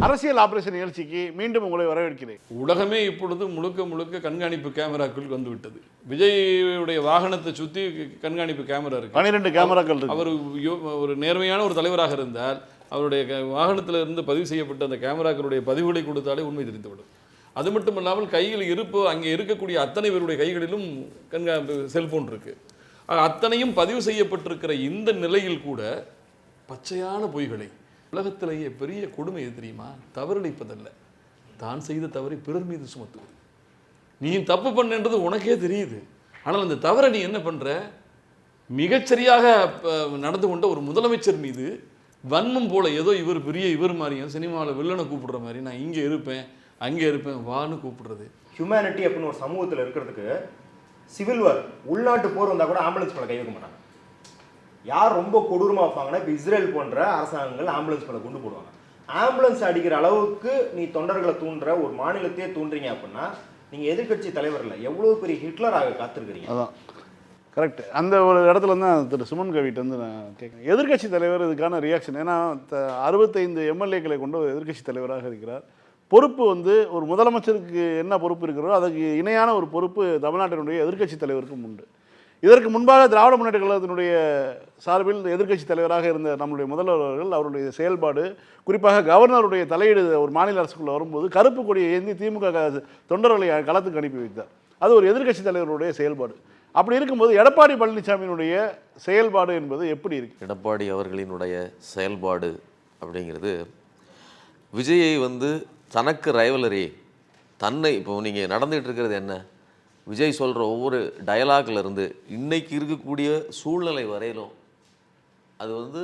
அரசியல் ஆபரேஷன் நிகழ்ச்சிக்கு மீண்டும் உங்களை வரவேற்கிறேன். உலகமே இப்பொழுது முழுக்க முழுக்க கண்காணிப்பு கேமராக்கள் வந்து விட்டது விஜயுடைய வாகனத்தை சுற்றி கண்காணிப்பு கேமரா இருக்கு. பன்னிரெண்டு கேமராக்கள் இருக்கு. அவர் ஒரு நேர்மையான ஒரு தலைவராக இருந்தால் அவருடைய வாகனத்தில் இருந்து பதிவு செய்யப்பட்ட அந்த கேமராக்களுடைய பதிவுகளை கொடுத்தாலே உண்மை தெரிந்துவிடும். அது மட்டும் இல்லாமல் கையில் இருப்பு அங்கே இருக்கக்கூடிய அத்தனை பேருடைய கைகளிலும் கண்கா செல்போன் இருக்கு. ஆக, அத்தனையும் பதிவு செய்யப்பட்டிருக்கிற இந்த நிலையில் கூட பச்சையான பொய்களை உலகத்திலேயே பெரிய கொடுமை எது தெரியுமா? தவறளிப்பதல்ல தான் செய்த தவறை பிறர் மீது சுமத்துவது. நீ தப்பு பண்ணன்றது உனக்கே தெரியுது. ஆனால் அந்த தவறை நீ என்ன பண்ணுற மிகச்சரியாக நடந்து கொண்ட ஒரு முதலமைச்சர் மீது வன்மம் போல் ஏதோ இவர் பெரிய இவர் மாதிரியும் சினிமாவில் வில்லனை கூப்பிடுற மாதிரி நான் இங்கே இருப்பேன் அங்கே இருப்பேன் வான்னு கூப்பிடுறது. ஹியூமனிட்டி அப்படின்னு ஒரு சமூகத்தில் இருக்கிறதுக்கு சிவில் வார் உள்நாட்டு போர் வந்தால் கூட ஆம்புலன்ஸ் மேலே கை வைக்க மாட்டாங்க. யார் ரொம்ப கொடூரமாக வைப்பாங்கன்னா இப்போ இஸ்ரேல் போன்ற அரசாங்கங்கள் ஆம்புலன்ஸ் மேலே கொண்டு போடுவாங்க. ஆம்புலன்ஸ் அடிக்கிற அளவுக்கு நீ தொண்டர்களை தூண்டுற ஒரு மாநிலத்தையே தூண்டுறீங்க அப்படின்னா நீங்கள் எதிர்க்கட்சி தலைவர் இல்லை. எவ்வளோ பெரிய ஹிட்லராக காத்திருக்கிறீங்க? அதான். கரெக்ட் அந்த ஒரு இடத்துல தான் திரு சுமன் கவிட்டு வந்து நான் கேட்குறேன் எதிர்க்கட்சி தலைவர் இதுக்கான ரியாக்ஷன் ஏன்னா அறுபத்தைந்து எம்எல்ஏக்களை கொண்ட ஒரு எதிர்க்கட்சி தலைவராக இருக்கிறார். பொறுப்பு வந்து ஒரு முதலமைச்சருக்கு என்ன பொறுப்பு இருக்கிறதோ அதுக்கு இணையான ஒரு பொறுப்பு தமிழ்நாட்டினுடைய எதிர்க்கட்சி தலைவருக்கும் உண்டு. இதற்கு முன்பாக திராவிட முன்னேற்ற கழகத்தினுடைய சார்பில் எதிர்க்கட்சி தலைவராக இருந்த நம்முடைய முதல்வர் அவர்கள் அவருடைய செயல்பாடு குறிப்பாக கவர்னருடைய தலையீடு ஒரு மாநில அரசுக்குள்ளே வரும்போது கருப்பு கொடியை ஏந்தி திமுக க- தொண்டர்களை களத்துக்கு அனுப்பி வைத்தார். அது ஒரு எதிர்க்கட்சி தலைவருடைய செயல்பாடு. அப்படி இருக்கும்போது எடப்பாடி பழனிசாமியினுடைய செயல்பாடு என்பது எப்படி இருக்கு? எடப்பாடி அவர்களினுடைய செயல்பாடு அப்படிங்கிறது விஜயை வந்து தனக்கு ரைவலரி தன்னை இப்போ நீங்கள் நடந்துகிட்டு இருக்கிறது என்ன? விஜய் சொல்கிற ஒவ்வொரு டயலாக்ல இருந்து இருக்கக்கூடிய சூழ்நிலை வரையிலும் அது வந்து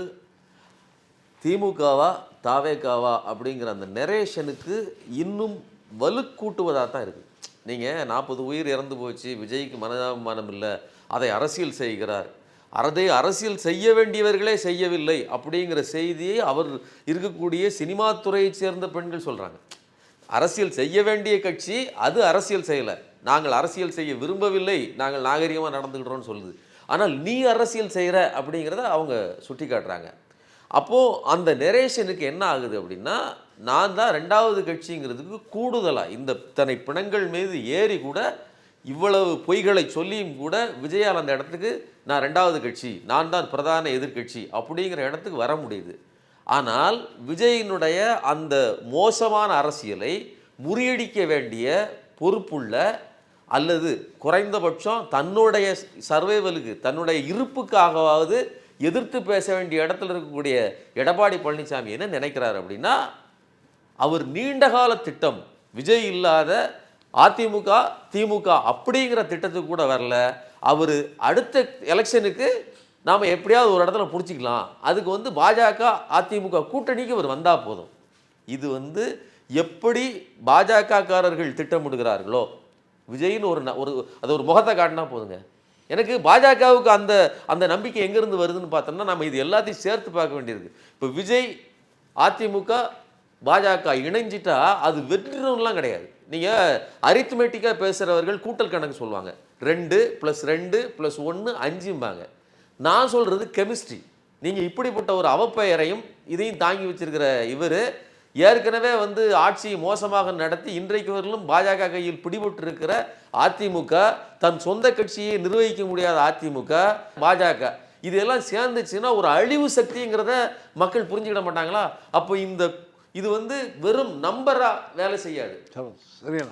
திமுகவா தாவேகாவா அப்படிங்கிற அந்த நெரேஷனுக்கு இன்னும் வலுக்கூட்டுவதாக தான் இருக்குது நீங்கள் நாற்பது உயிர் இறந்து போச்சு விஜய்க்கு மனதாபிமானம் இல்லை அதை அரசியல் செய்கிறார். அதை அரசியல் செய்ய வேண்டியவர்களே செய்யவில்லை அப்படிங்கிற செய்தியை அவர் இருக்கக்கூடிய சினிமா துறையைச் சேர்ந்த பெண்கள் சொல்கிறாங்க அரசியல் செய்ய வேண்டிய கட்சி அது அரசியல் செய்யலை. நாங்கள் அரசியல் செய்ய விரும்பவில்லை நாங்கள் நாகரிகமாக நடந்துக்கிறோம்னு சொல்லுது. ஆனால் நீ அரசியல் செய்கிற அப்படிங்கிறத அவங்க சுட்டி காட்டுறாங்க. அப்போது அந்த நெரேஷனுக்கு என்ன ஆகுது அப்படின்னா நான் தான் ரெண்டாவது கட்சிங்கிறதுக்கு கூடுதலாக இந்த இத்தனை பிணங்கள் மீது ஏறி கூட இவ்வளவு பொய்களை சொல்லியும் கூட விஜயால் அந்த இடத்துக்கு நான் ரெண்டாவது கட்சி நான் தான் பிரதான எதிர்க்கட்சி அப்படிங்கிற இடத்துக்கு வர முடியுது. ஆனால் விஜயினுடைய அந்த மோசமான அரசியலை முறியடிக்க வேண்டிய பொறுப்புள்ள அல்லது குறைந்தபட்சம் தன்னுடைய சர்வைவலுக்கு தன்னுடைய இருப்புக்காகவாவது எதிர்த்து பேச வேண்டிய இடத்துல இருக்கக்கூடிய எடப்பாடி பழனிசாமி என்ன நினைக்கிறார் அப்படின்னா அவர் நீண்டகால திட்டம் விஜய் இல்லாத அதிமுக திமுக அப்படிங்கிற திட்டத்துக்கு கூட வரல. அவர் அடுத்த எலெக்ஷனுக்கு நாம் எப்படியாவது ஒரு இடத்துல பிடிச்சிக்கலாம். அதுக்கு வந்து பாஜக அதிமுக கூட்டணிக்கு அவர் வந்தால் போதும். இது வந்து எப்படி பாஜகக்காரர்கள் திட்டமிடுகிறார்களோ விஜய்னு ஒரு ந- ஒரு அது ஒரு முகத்தை காட்டினா போதுங்க. எனக்கு பாஜகவுக்கு அந்த அந்த நம்பிக்கை எங்கேருந்து வருதுன்னு பார்த்தோம்னா நம்ம இது எல்லாத்தையும் சேர்த்து பார்க்க வேண்டியிருக்கு இப்போ விஜய் அதிமுக பாஜக இணைஞ்சிட்டா அது வெற்றிடும்லாம் கிடையாது. நீங்கள் அரித்மெட்டிக்காக பேசுகிறவர்கள் கூட்டல் கணக்கு சொல்லுவாங்க. ரெண்டு ப்ளஸ் ரெண்டு ப்ளஸ் ஒன்று அஞ்சும்பாங்க. நான் சொல்கிறது கெமிஸ்ட்ரி நீங்கள் இப்படிப்பட்ட ஒரு அவப்பெயரையும் இதையும் தாங்கி வச்சிருக்கிற இவர் ஏற்கனவே வந்து ஆட்சியை மோசமாக நடத்தி இன்றைக்கு வரலும் பாஜக கையில் பிடிபட்டு இருக்கிற அதிமுக தன் சொந்த கட்சியை நிர்வகிக்க முடியாத அதிமுக பாஜக. இதெல்லாம் சேர்ந்துச்சுன்னா ஒரு அழிவு சக்திங்கிறத மக்கள் புரிஞ்சுக்கிட மாட்டாங்களா? அப்போ இந்த இது வந்து வெறும் நம்பரா வேலை செய்யாது.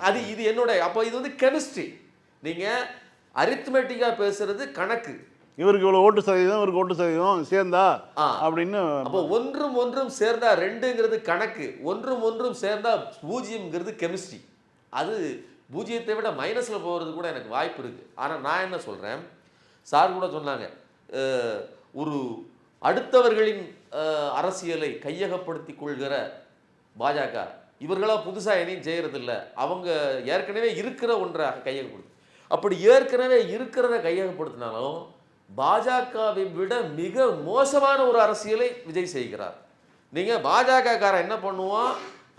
அது இது என்னோட அப்போ இது வந்து கெமிஸ்ட்ரி. நீங்க அரித்மெட்டிக்கா பேசுறது கணக்கு. இவருக்கு இவ்வளவு ஓட்டு சதவீதம் இவருக்கு ஓட்டு சதவீதம் சேர்ந்தா. அப்படின்னு அப்போ ஒன்றும் ஒன்றும் சேர்ந்தா ரெண்டுங்கிறது கணக்கு. ஒன்றும் ஒன்றும் சேர்ந்தா பூஜ்ஜியம்ங்கிறது கெமிஸ்ட்ரி அது பூஜ்ஜியத்தை விட மைனஸ்ல போகிறது கூட எனக்கு வாய்ப்பு இருக்கு. ஆனா நான் என்ன சொல்றேன்? சார் கூட சொன்னாங்க ஒரு அடுத்தவர்களின் அரசியலை கையகப்படுத்தி கொள்கிற பாஜக இவர்களா புதுசா எதையும் செய்யறதில்ல அவங்க ஏற்கனவே இருக்கிற ஒன்றை கையகப்படுத்து அப்படி ஏற்கனவே இருக்கிறத கையகப்படுத்தினாலும் பாஜகவை விட மிக மோசமான ஒரு அரசியலை விஜய் செய்கிறார். நீங்க பாஜக காரன் என்ன பண்ணுவான்?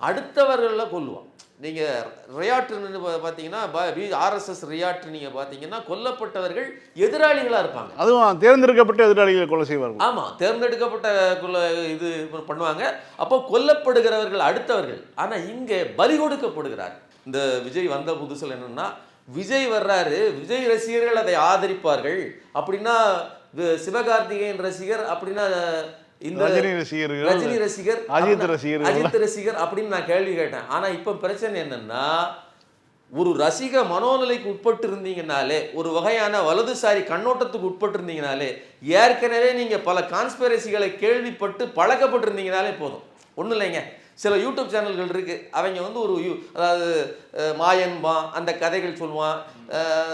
அடுத்தவர்களை கொல்லுவான். நீங்கள் ரியாட்டுன்னு பா- பார்த்தீங்கன்னா ஆர்எஸ்எஸ் ரியாட்டு நீங்கள் பார்த்தீங்கன்னா கொல்லப்பட்டவர்கள் எதிராளிகளாக இருப்பாங்க. அதுவும் தேர்ந்தெடுக்கப்பட்ட எதிராளிகளை கொலை செய்வார்கள். ஆமாம் தேர்ந்தெடுக்கப்பட்ட குல இது பண்ணுவாங்க. அப்போ கொல்லப்படுகிறவர்கள் அடுத்தவர்கள். ஆனால் இங்கே பலி கொடுக்கப்படுகிறார். இந்த விஜய் வந்த புதுசில் என்னன்னா விஜய் வர்றாரு விஜய் ரசிகர்கள் அதை ஆதரிப்பார்கள். அப்படின்னா சிவகார்த்திகேயன் ரசிகர் அப்படின்னா இந்த ரஜினி ரசிகர்கள் ரஜினி ரசிகர் அஜித் ரசிகர்கள். அஜித் ரசிகர் அப்படின்னு நான் கேள்வி கேட்டேன். ஆனா இப்ப பிரச்சனை என்னன்னா ஒரு ரசிக மனோநிலைக்கு உட்பட்டு இருந்தீங்கனாலே ஒரு வகையான வலதுசாரி கண்ணோட்டத்துக்கு உட்பட்டு இருந்தீங்கனாலே ஏற்கனவே நீங்க பல கான்ஸ்பிரசிகளை கேள்விப்பட்டு பழக்கப்பட்டிருந்தீங்கனாலே போதும். ஒன்றும் இல்லைங்க. சில யூடியூப் சேனல்கள் இருக்கு. அவங்க வந்து ஒரு யூ- அதாவது மாயன்பான் அந்த கதைகள் சொல்லுவான்.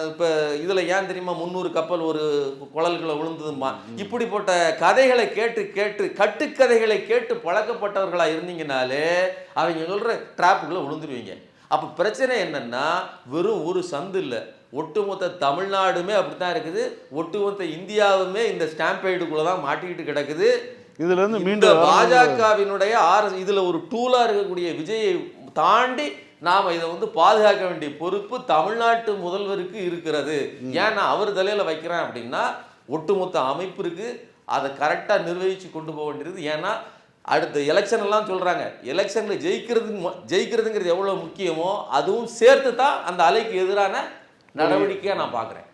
இப்போ இதில் ஏன் தெரியுமா? முந்நூறு கப்பல் ஒரு குழல்களை விழுந்ததுமா இப்படிப்பட்ட கதைகளை கேட்டு கேட்டு கட்டுக்கதைகளை கேட்டு பழக்கப்பட்டவர்களாக இருந்தீங்கனாலே அவங்க சொல்கிற ட்ராப்புக்குள்ளே விழுந்துருவீங்க அப்போ பிரச்சனை என்னன்னா வெறும் ஒரு சந்து இல்லை. ஒட்டுமொத்த தமிழ்நாடுமே அப்படித்தான் இருக்குது. ஒட்டுமொத்த இந்தியாவுமே இந்த ஸ்டாம்பைடுக்குள்ளே தான் மாட்டிக்கிட்டு கிடக்குது. இதுல இருந்து மீண்டும். பாஜகவினுடைய ஆர் இதுல ஒரு டூலா இருக்கக்கூடிய விஜயை தாண்டி நாம இதை வந்து பாதுகாக்க வேண்டிய பொறுப்பு தமிழ்நாட்டு முதல்வருக்கு இருக்கிறது. ஏன்னா அவர் தலையில வைக்கிறேன் அப்படின்னா ஒட்டுமொத்த அமைப்பு இருக்கு. அதை கரெக்டா நிர்வகிச்சு கொண்டு போக வேண்டியது. ஏன்னா அடுத்த எலெக்ஷன் எல்லாம் சொல்றாங்க. எலெக்ஷன்ல ஜெயிக்கிறது ஜெயிக்கிறதுங்கிறது எவ்வளவு முக்கியமோ அதுவும் சேர்த்து தான் அந்த அலைக்கு எதிரான நடவடிக்கையா நான் பார்க்குறேன்